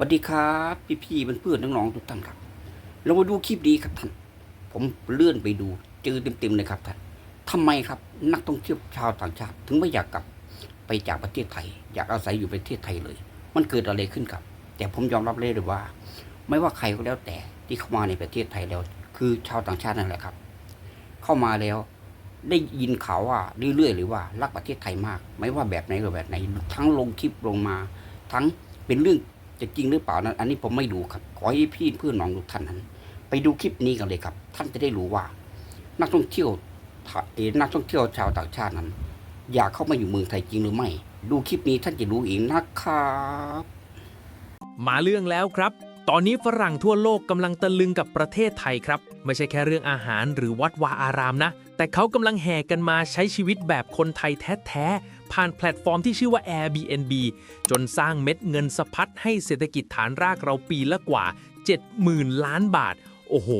สวัสดีครับ พี่พี่เพื่อนน้องๆทุกท่านครับ เรามาดูคลิปนี้ครับท่าน ผมเลื่อนไปดูเจอเต็มๆเลยครับท่านทำไมครับนักท่องเที่ยวชาวต่างชาติ ถึงไม่อยากกลับไปจากประเทศไทย อยากอาศัยอยู่ประเทศไทยเลย มันเกิดอะไรขึ้นครับ แต่ผมยอมรับเลยเลยว่า ไม่ว่าใครก็แล้วแต่ที่เข้ามาในประเทศไทยแล้ว คือชาวต่างชาตินั่นแหละครับ เข้ามาแล้วได้ยินข่าวว่าเรื่อยๆเลยว่ารักประเทศไทยมาก ไม่ว่าแบบไหนก็แบบไหน ทั้งลงคลิปลงมา ทั้งเป็นเรื่อง จะจริงหรือเปล่านั้น อันนี้ผมไม่ดูครับ ขอให้พี่เพื่อนน้องทุกท่านนั้น ไปดูคลิปนี้กันเลยครับ ท่านจะได้รู้ว่า นักท่องเที่ยวเอนักท่องเที่ยวชาวต่างชาตินั้น อยากเข้ามาอยู่เมืองไทยจริงหรือไม่ ดูคลิปนี้ท่านจะรู้เองนะครับมาเรื่องแล้วครับ ตอนนี้ฝรั่งทั่วโลกกำลังตะลึงกับประเทศไทยครับ ไม่ใช่แค่เรื่องอาหารหรือวัดวาอารามนะ แต่เขากำลังแห่กันมาใช้ชีวิตแบบคนไทยแท้ๆ ผ่านแพลตฟอร์มที่ชื่อว่า Airbnb จนสร้างเม็ดเงินสะพัดให้เศรษฐกิจฐานรากเราปีละกว่า 70,000 ล้านบาท โอ้โห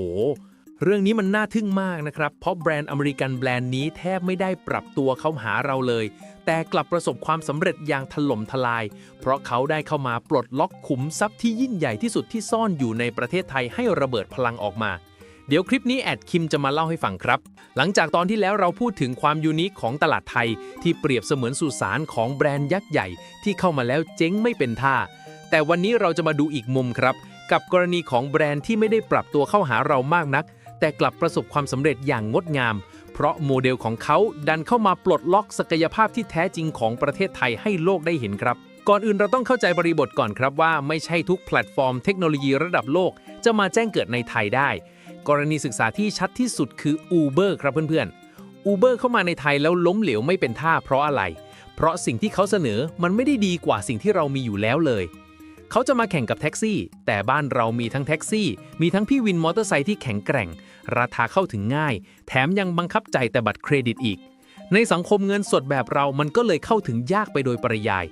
เรื่องนี้มันน่าทึ่งมากนะครับ เพราะแบรนด์อเมริกันแบรนด์นี้แทบไม่ได้ปรับตัวเข้าหาเราเลย แต่กลับประสบความสำเร็จอย่างถล่มทลาย เพราะเขาได้เข้ามาปลดล็อกขุมทรัพย์ที่ยิ่งใหญ่ที่สุดที่ซ่อนอยู่ในประเทศไทยให้ระเบิดพลังออกมา เดี๋ยวคลิปนี้แอดคิมจะมาเล่าให้ฟังครับ หลังจากตอนที่แล้วเราพูดถึงความยูนิคของตลาดไทย ที่เปรียบเสมือนสุสานของแบรนด์ยักษ์ใหญ่ ที่เข้ามาแล้วเจ๊งไม่เป็นท่า แต่วันนี้เราจะมาดูอีกมุมครับ กับกรณีของแบรนด์ที่ไม่ได้ปรับตัวเข้าหาเรามากนัก แต่กลับประสบความสำเร็จอย่างงดงาม เพราะโมเดลของเขาดันเข้ามาปลดล็อกศักยภาพที่แท้จริงของประเทศไทยให้โลกได้เห็นครับก่อนอื่นเราต้องเข้าใจบริบทก่อนครับว่าไม่ใช่ทุกแพลตฟอร์มเทคโนโลยีระดับโลก จะมาแจ้งเกิดในไทยได้ กรณีศึกษาที่ชัดที่สุดคือ Uber ครับเพื่อนๆ Uber เข้ามาในไทยแล้วล้มเหลวไม่เป็นท่าเพราะอะไร เพราะสิ่งที่เขาเสนอมันไม่ได้ดีกว่าสิ่งที่เรามีอยู่แล้วเลย เขาจะมาแข่งกับแท็กซี่ แต่บ้านเรามีทั้งแท็กซี่ มีทั้งพี่วินมอเตอร์ไซค์ที่แข็งแกร่ง ราคาเข้าถึงง่าย แถมยังบังคับใจแต่บัตรเครดิตอีก ในสังคมเงินสดแบบเรามันก็เลยเข้าถึงยากไปโดยปริยาย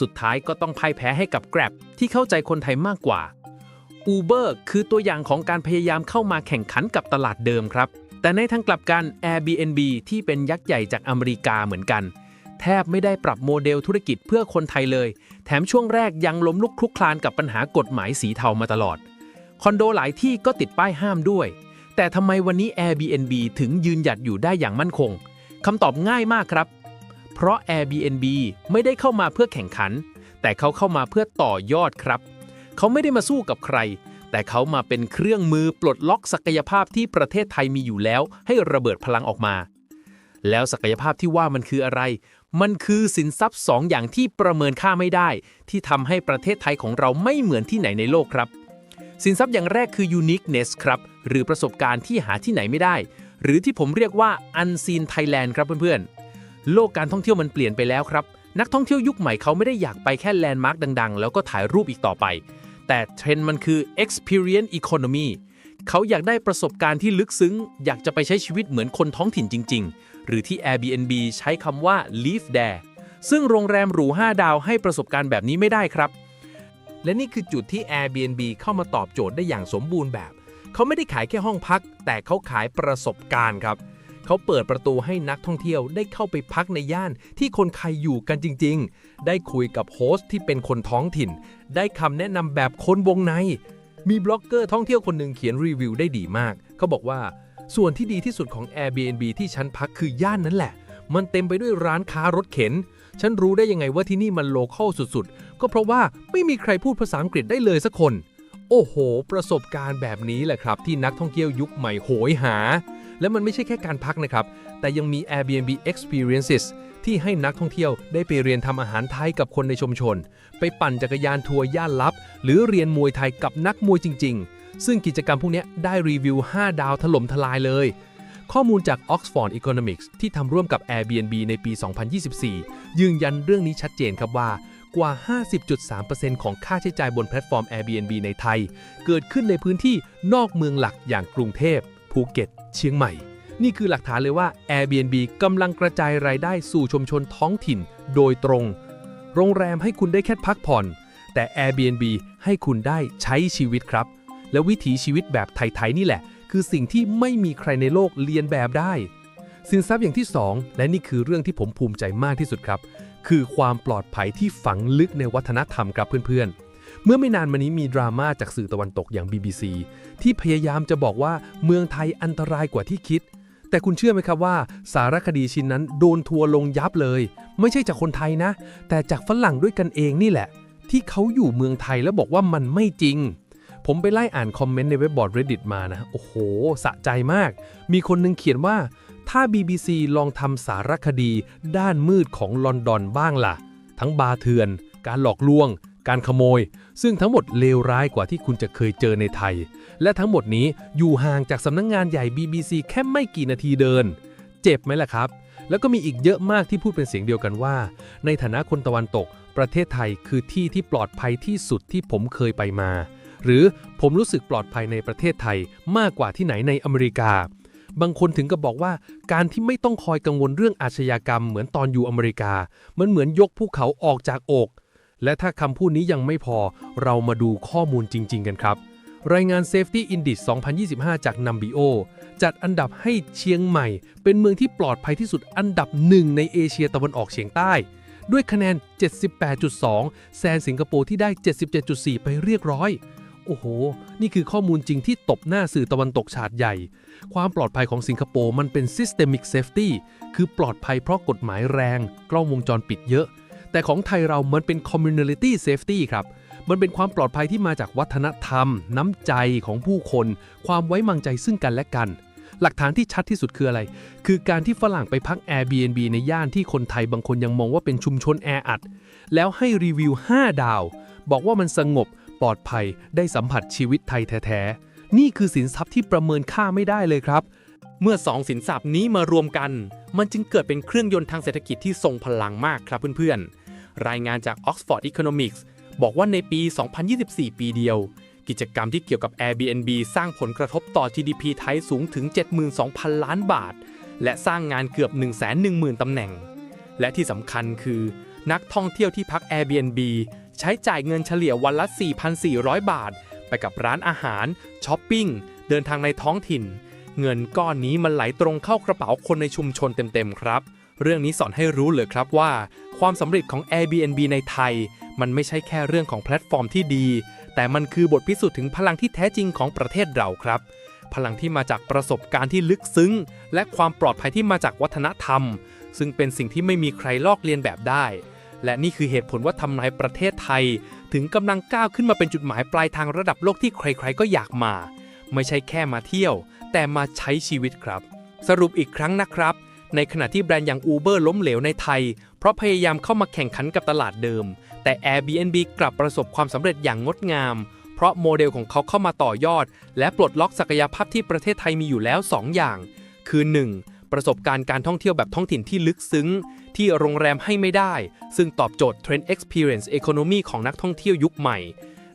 สุดท้ายก็ต้องพ่ายแพ้ให้กับ Grab ที่เข้าใจคนไทยมากกว่า Uber คือตัวอย่างของการพยายามเข้ามาแข่งขันกับตลาดเดิมครับ แต่ในทางกลับกัน Airbnb ที่เป็นยักษ์ใหญ่จากอเมริกาเหมือนกัน แทบไม่ได้ปรับโมเดลธุรกิจเพื่อคนไทยเลย แถมช่วงแรกยังล้มลุกคลุกคลานกับปัญหากฎหมายสีเทามาตลอด คอนโดหลายที่ก็ติดป้ายห้ามด้วย แต่ทำไมวันนี้ Airbnb ถึงยืนหยัดอยู่ได้อย่างมั่นคงคำตอบง่ายมากครับ เพราะ Airbnb ไม่ได้เข้ามาเพื่อแข่งขัน แต่เขาเข้ามาเพื่อต่อยอดครับ เขาไม่ได้มาสู้กับใคร แต่เขามาเป็นเครื่องมือปลดล็อกศักยภาพที่ประเทศไทยมีอยู่แล้ว ให้ระเบิดพลังออกมา แล้วศักยภาพที่ว่ามันคืออะไร มันคือสินทรัพย์สองอย่างที่ประเมินค่าไม่ได้ ที่ทำให้ประเทศไทยของเราไม่เหมือนที่ไหนในโลกครับ สินทรัพย์อย่างแรกคือ uniqueness ครับ หรือประสบการณ์ที่หาที่ไหนไม่ได้ หรือที่ผมเรียกว่า unseen Thailand ครับเพื่อนๆ โลกการท่องเที่ยวมันเปลี่ยนไปแล้วครับนักท่องเที่ยวยุคใหม่เขาไม่ได้อยากไปแค่แลนด์มาร์กดัง ๆ แล้วก็ถ่ายรูปอีกต่อไป แต่เทรนด์มันคือ experience economy เขาอยากได้ประสบการณ์ที่ลึกซึ้ง อยากจะไปใช้ชีวิตเหมือนคนท้องถิ่นจริง ๆ หรือที่ Airbnb ใช้คำว่า live there ซึ่งโรงแรมหรู 5 ดาวให้ประสบการณ์แบบนี้ไม่ได้ครับ และนี่คือจุดที่ Airbnb เข้ามาตอบโจทย์ได้อย่างสมบูรณ์แบบ เขาไม่ได้ขายแค่ห้องพัก แต่เขาขายประสบการณ์ครับ เขาเปิดประตูให้นักท่องเที่ยวได้เข้าไปพักในย่านที่คนไทยอยู่กันจริง ๆ ได้คุยกับโฮสต์ที่เป็นคนท้องถิ่น ได้คำแนะนำแบบคนวงใน มีบล็อกเกอร์ท่องเที่ยวคนหนึ่งเขียนรีวิวได้ดีมาก เขาบอกว่า ส่วนที่ดีที่สุดของ Airbnb ที่ฉันพักคือย่านนั้นแหละ มันเต็มไปด้วยร้านค้ารถเข็น ฉันรู้ได้ยังไงว่าที่นี่มันโลคอลสุดๆ ก็เพราะว่าไม่มีใครพูดภาษาอังกฤษได้เลยสักคน โอ้โห ประสบการณ์แบบนี้แหละครับที่นักท่องเที่ยวยุคใหม่โหยหา และมันไม่ใช่แค่การพักนะครับ แต่ยังมี Airbnb Experiences ที่ให้นักท่องเที่ยวได้ไปเรียนทำอาหารไทยกับคนในชุมชน ไปปั่นจักรยานทัวร์ย่านลับ หรือเรียนมวยไทยกับนักมวยจริง ๆ ซึ่งกิจกรรมพวกนี้ได้รีวิว 5 ดาวถล่มทลายเลย ข้อมูลจาก Oxford Economics ที่ทำร่วมกับ Airbnb ในปี 2024 ยืนยันเรื่องนี้ชัดเจนครับว่ากว่า 50.3%ของค่าใช้จ่ายบนแพลตฟอร์ม Airbnb ในไทย เกิดขึ้นในพื้นที่นอกเมืองหลักอย่างกรุงเทพ ภูเก็ต เชียงใหม่ นี่คือหลักฐานเลยว่า Airbnb กำลังกระจายรายได้สู่ชุมชนท้องถิ่นโดยตรง โรงแรมให้คุณได้แค่พักผ่อน แต่ Airbnb ให้คุณได้ใช้ชีวิตครับ และวิถีชีวิตแบบไทยๆนี่แหละ คือสิ่งที่ไม่มีใครในโลกเรียนแบบได้ สินทรัพย์อย่างที่ 2 และนี่คือเรื่องที่ผมภูมิใจมากที่สุดครับ คือความปลอดภัยที่ฝังลึกในวัฒนธรรมครับเพื่อนๆเมื่อไม่นานมานี้มีดราม่าจากสื่อตะวันตกอย่าง BBC ที่พยายามจะบอกว่าเมืองไทยอันตรายกว่าที่คิด แต่คุณเชื่อไหมครับว่า สารคดีชิ้นนั้นโดนทัวร์ลงยับเลย ไม่ใช่จากคนไทยนะ แต่จากฝรั่งด้วยกันเองนี่แหละ ที่เขาอยู่เมืองไทยแล้วบอกว่ามันไม่จริง ผมไปไล่อ่านคอมเมนต์ในเว็บบอร์ด Reddit มานะ โอ้โห สะใจมาก มีคนหนึงเขียนว่า ถ้า BBC ลองทำสารคดี ด้านมืดของลอนดอนบ้างล่ะ ทั้งบาเถือน การหลอกลวง การขโมย ซึ่งทั้งหมดเลวร้ายกว่าที่คุณจะเคยเจอในไทย และทั้งหมดนี้อยู่ห่างจากสำนักงงานใหญ่ BBC แค่ไม่กี่นาทีเดิน เจ็บไหมล่ะครับ แล้วก็มีอีกเยอะมากที่พูดเป็นเสียงเดียวกันว่า ในฐานะคนตะวันตก ประเทศไทยคือที่ที่ปลอดภัยที่สุดที่ผมเคยไปมา หรือผมรู้สึกปลอดภัยในประเทศไทยมากกว่าที่ไหนในอเมริกาบางคนถึงกับบอกว่าการที่ไม่ต้องคอยกังวลเรื่องอาชญากรรมเหมือนตอนอยู่อเมริกา มันเหมือนยกภูเขาออกจากอก และถ้าคำพูดนี้ยังไม่พอ เรามาดูข้อมูลจริง ๆ กันครับ รายงาน Safety Index 2025 จาก Numbeo จัดอันดับให้เชียงใหม่ เป็นเมืองที่ปลอดภัยที่สุดอันดับหนึ่งในเอเชียตะวันออกเฉียงใต้ ด้วยคะแนน 78.2 แซงสิงคโปร์ที่ได้ 77.4 ไปเรียบร้อยโอ้โห นี่คือข้อมูลจริงที่ตบหน้าสื่อตะวันตกฉาดใหญ่ ความปลอดภัยของสิงคโปร์มันเป็น systemic safety คือปลอดภัยเพราะกฎหมายแรง กล้องวงจรปิดเยอะ แต่ของไทยเรามันเป็น community safety ครับ มันเป็นความปลอดภัยที่มาจากวัฒนธรรม น้ำใจของผู้คน ความไว้วางใจซึ่งกันและกัน หลักฐานที่ชัดที่สุดคืออะไร คือการที่ฝรั่งไปพัก Airbnb ในย่านที่คนไทยบางคนยังมองว่าเป็นชุมชนแออัด แล้วให้รีวิว 5 ดาว บอกว่ามันสงบ ปลอดภัย ได้สัมผัสชีวิตไทยแท้ๆ นี่คือสินทรัพย์ที่ประเมินค่าไม่ได้เลยครับ เมื่อสองสินทรัพย์นี้มารวมกัน มันจึงเกิดเป็นเครื่องยนต์ทางเศรษฐกิจที่ทรงพลังมากครับเพื่อนๆ รายงานจาก Oxford Economics บอกว่าในปี 2024 ปีเดียว กิจกรรมที่เกี่ยวกับ Airbnb สร้างผลกระทบต่อ GDP ไทยสูงถึง 72,000 ล้านบาท และสร้างงานเกือบ 110,000 ตำแหน่ง และที่สำคัญคือ นักท่องเที่ยวที่พัก Airbnb ใช้จ่ายเงินเฉลี่ยวันละ 4,400 บาท ไปกับร้านอาหารช้อปปิ้งเดินทางในท้องถิ่น เงินก้อนนี้มันไหลตรงเข้ากระเป๋าคนในชุมชนเต็มๆครับ เรื่องนี้สอนให้รู้เลยครับว่า ความสำเร็จของ Airbnb ในไทย มันไม่ใช่แค่เรื่องของแพลตฟอร์มที่ดี แต่มันคือบทพิสูจน์ถึงพลังที่แท้จริงของประเทศเราครับ พลังที่มาจากประสบการณ์ที่ลึกซึ้ง และความปลอดภัยที่มาจากวัฒนธรรม ซึ่งเป็นสิ่งที่ไม่มีใครลอกเลียนแบบได้ และนี่คือเหตุผลว่าทำไมประเทศไทย ถึงกำลังก้าวขึ้นมาเป็นจุดหมายปลายทางระดับโลกที่ใคร ๆ ก็อยากมา ไม่ใช่แค่มาเที่ยว แต่มาใช้ชีวิตครับ สรุปอีกครั้งนะครับ ในขณะที่แบรนด์อย่าง Uber ล้มเหลวในไทย เพราะพยายามเข้ามาแข่งขันกับตลาดเดิม แต่ Airbnb กลับประสบความสำเร็จอย่างงดงาม เพราะโมเดลของเขาเข้ามาต่อยอด และปลดล็อกศักยภาพที่ประเทศไทยมีอยู่แล้ว 2 อย่าง คือ 1. ประสบการณ์การท่องเที่ยวแบบท้องถิ่นที่ลึกซึ้ง ที่โรงแรมให้ไม่ได้ ซึ่งตอบโจทย์ Trend Experience Economy ของนักท่องเที่ยวยุคใหม่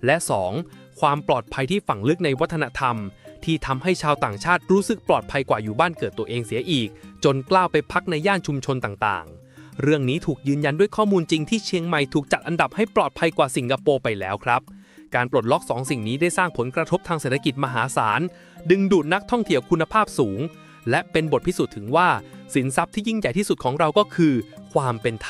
และ 2. ความปลอดภัยที่ฝังลึกในวัฒนธรรม ที่ทำให้ชาวต่างชาติรู้สึกปลอดภัยกว่าอยู่บ้านเกิดตัวเองเสียอีก จนกล้าไปพักในย่านชุมชนต่างๆ เรื่องนี้ถูกยืนยันด้วยข้อมูลจริงที่เชียงใหม่ถูกจัดอันดับให้ปลอดภัยกว่าสิงคโปร์ไปแล้วครับการปลดล็อกสองสิ่งนี้ได้สร้างผลกระทบทางเศรษฐกิจมหาศาล ดึงดูดนักท่องเที่ยวคุณภาพสูง และเป็นบทพิสูจน์ถึงว่า สินทรัพย์ที่ยิ่งใหญ่ที่สุดของเราก็คือ ความเป็นไทย